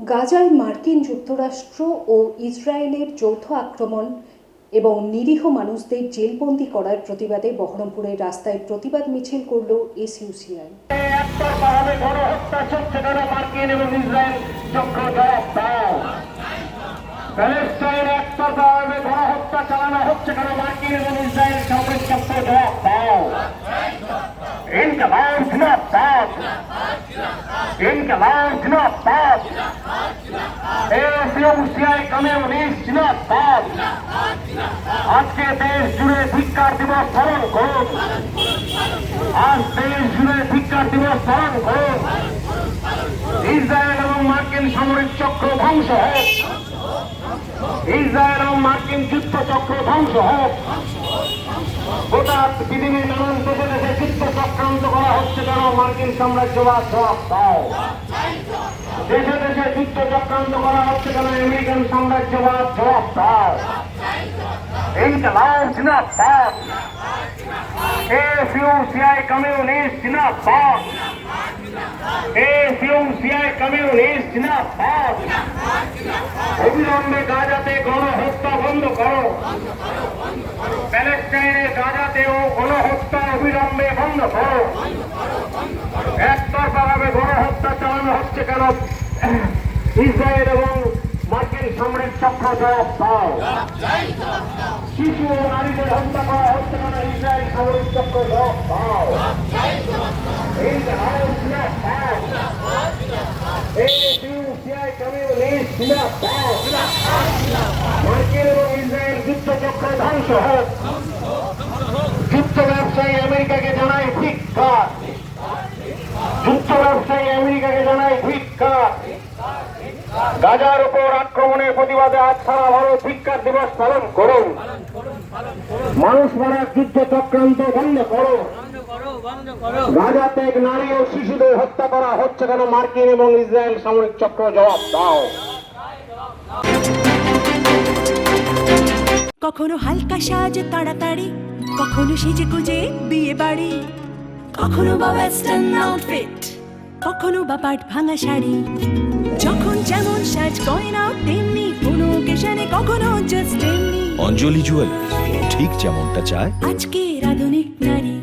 গাজায় মার্কিন যুক্তরাষ্ট্র ও ইসরায়েলের যৌথ আক্রমণ এবং নিরীহ মানুষদের জেলবন্দি করার প্রতিবাদে বহরমপুরের রাস্তায় প্রতিবাদ মিছিল করল এসইউসিআই। একতরফাভাবে গণহত্যা চলছে কেন মার্কিন এবং ইসরায়েল চক্র জবাব দাও প্যালেস্টাইন একতরফাভাবে গণহত্যা চালানো হচ্ছে কেন মার্কিন এবং ইসরায়েল সামরিক চক্র জবাব দাও ইনকলাব জিন্দাবাদ ইনকলাব জিন্দাবাদ এসইউসিআই কমিউনিস্ট জিন্দাবাদ আজকে দেশ জুড়ে ধিক্কার দিবস পালন করুন। আজ দেশ জুড়ে ধিক্কার দিবস পালন করুন। ইসরায়েল এবং মার্কিন সামরিক চক্র ধ্বংস হোক। ইসরায়েল এবং মার্কিন যুদ্ধ চক্র ধ্বংস হোক। গোটা পৃথিবীর নানান দেশে দেশে যুদ্ধ চক্রান্ত করা হচ্ছে কেন মার্কিন সাম্রাজ্যবাদ জবাব দাও দেশে দেশে যুদ্ধ চক্রান্ত করা হচ্ছে কেন আমেরিকান সাম্রাজ্যবাদ জবাব দাও ইনকলাব জিন্দাবাদ এসইউসিআই কমিউনিস্ট জিন্দাবাদ এসইউসিআই কমিউনিস্ট জিন্দাবাদ অবিলম্বে গাজাতে গণহত্যা বন্ধ করো। প্যালেস্টাইনে গাজাতেও গণহত্যা অবিলম্বে বন্ধ করো। একতরফাভাবে গণহত্যা চালানো হচ্ছে কেন? ইসরায়েল এবং মার্কিন সামরিক চক্র দাও। শিশু নারীদের হত্যা করা হচ্ছে কেন ইসরায়েল সামরিক চক্র না মার্কিন এবং ইসরায়েল যুদ্ধ চক্র ধ্বংস হোক। যুদ্ধ ব্যবসায়ী আমেরিকাকে জানায় ধিক্কার। যুদ্ধ ব্যবসায়ী আমেরিকাকে জানায় ধিক্কার। গাজার উপর প্রতিবাদে আজ সারা ভারত ধিক্কার দিবস পালন করুন। মানুষ মারার যুদ্ধ চক্রান্ত বন্ধ করো। গাজাতে নারী ও শিশুদের হত্যা করা হচ্ছে কেন? মার্কিন এবং ইসরায়েল সামরিক চক্র জবাব দাও। কখনো হালকা সাজ, তাড়াতাড়ি। কখনো সেজে গুজে, বিয়ে বাড়ি। কখনো বা ওয়েস্টার্ন আউটফিট কখনো বা পাট ভাঙা শাড়ি। কখনো জাস্ট অঞ্জলি জুয়েলার্স ঠিক যেমনটা চায়। আজকে আধুনিক নারী।